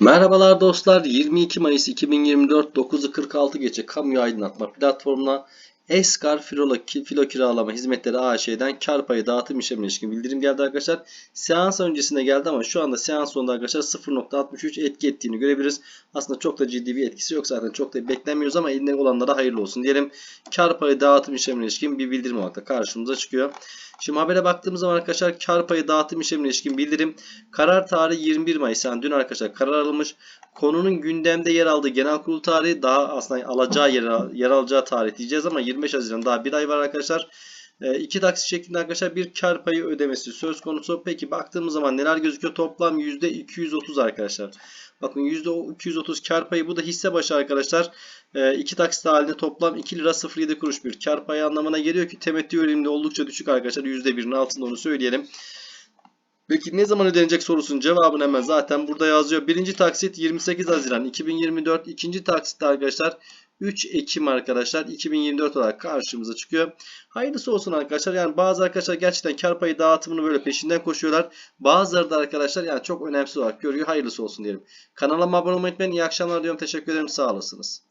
Merhabalar dostlar. 22 Mayıs 2024 9'u 46 gece kamu aydınlatma platformuna Eskar Filo, Filo Kiralama Hizmetleri AŞ'den kar payı dağıtım işlemine ilişkin bildirim geldi arkadaşlar. Seans öncesinde geldi ama şu anda seans sonunda arkadaşlar 0.63 etki ettiğini görebiliriz. Aslında çok da ciddi bir etkisi yok zaten çok da beklemiyoruz ama elinde olanlara hayırlı olsun diyelim. Kar payı dağıtım işlemine ilişkin bir bildirim olarak da karşımıza çıkıyor. Şimdi habere baktığımız zaman arkadaşlar kar payı dağıtım işlemine ilişkin bildirim. Karar tarihi 21 Mayıs yani dün arkadaşlar karar alınmış. Konunun gündemde yer aldığı genel kurul tarihi daha aslında alacağı yer, yer alacağı tarih diyeceğiz ama 25 Haziran daha bir ay var arkadaşlar. E, iki taksit şeklinde arkadaşlar bir kar payı ödemesi söz konusu. Peki baktığımız zaman neler gözüküyor? Toplam %230 arkadaşlar. Bakın %230 kar payı bu da hisse başı arkadaşlar. E, iki taksit halinde toplam 2 lira 07 kuruş bir kar payı anlamına geliyor ki temettü önemli oldukça düşük arkadaşlar. %1'in altında onu söyleyelim. Peki ne zaman ödenecek sorusunun cevabını hemen zaten burada yazıyor. Birinci taksit 28 Haziran 2024. ikinci taksit arkadaşlar 3 Ekim arkadaşlar 2024 olarak karşımıza çıkıyor. Hayırlısı olsun arkadaşlar. Yani bazı arkadaşlar gerçekten kar payı dağıtımını böyle peşinden koşuyorlar. Bazıları da arkadaşlar yani çok önemsiz olarak görüyor. Hayırlısı olsun diyelim. Kanalıma abone olmayı unutmayın. İyi akşamlar diyorum. Teşekkür ederim. Sağ olasınız.